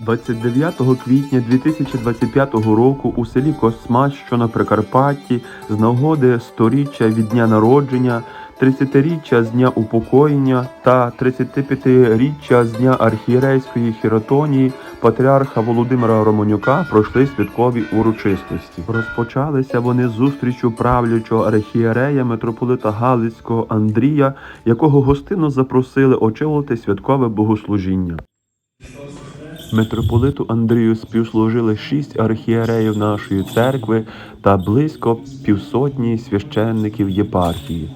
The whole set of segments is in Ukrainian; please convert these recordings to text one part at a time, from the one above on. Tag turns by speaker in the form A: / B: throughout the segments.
A: 29 квітня 2025 року у селі Космач, що на Прикарпатті, з нагоди сторіччя від дня народження, 30-річчя з дня упокоєння та 35-річчя з дня архієрейської хіротонії патріарха Володимира Романюка пройшли святкові урочистості. Розпочалися вони зустрічю правлячого архієрея митрополита Галицького Андрія, якого гостинно запросили очолити святкове богослужіння. Митрополиту Андрію співслужили шість архієреїв нашої церкви та близько півсотні священників єпархії.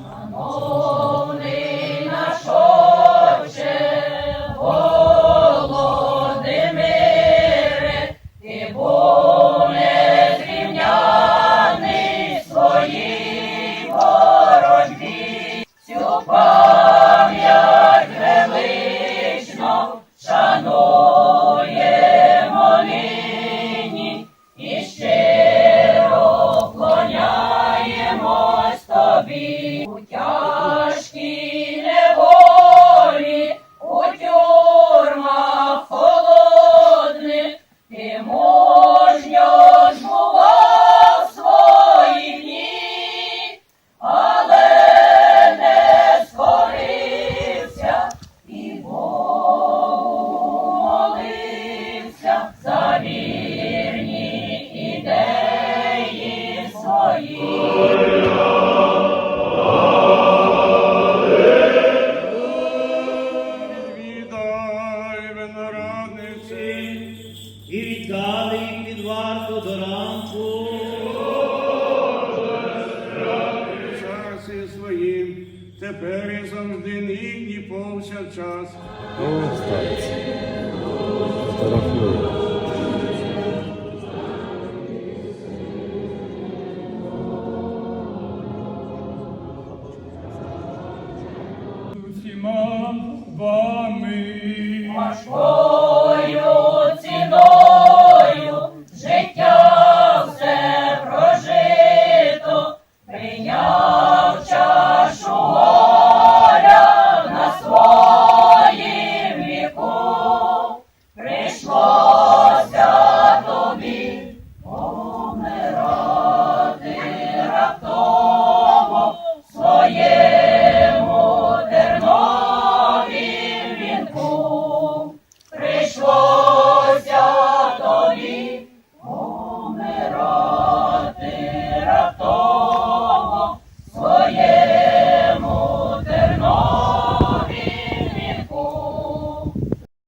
B: У тяжкій
C: і віддали їх під варту до ранку.
D: в часі своїм, тепер і завжди нині повсякчас. Усіма вами.
B: Ваш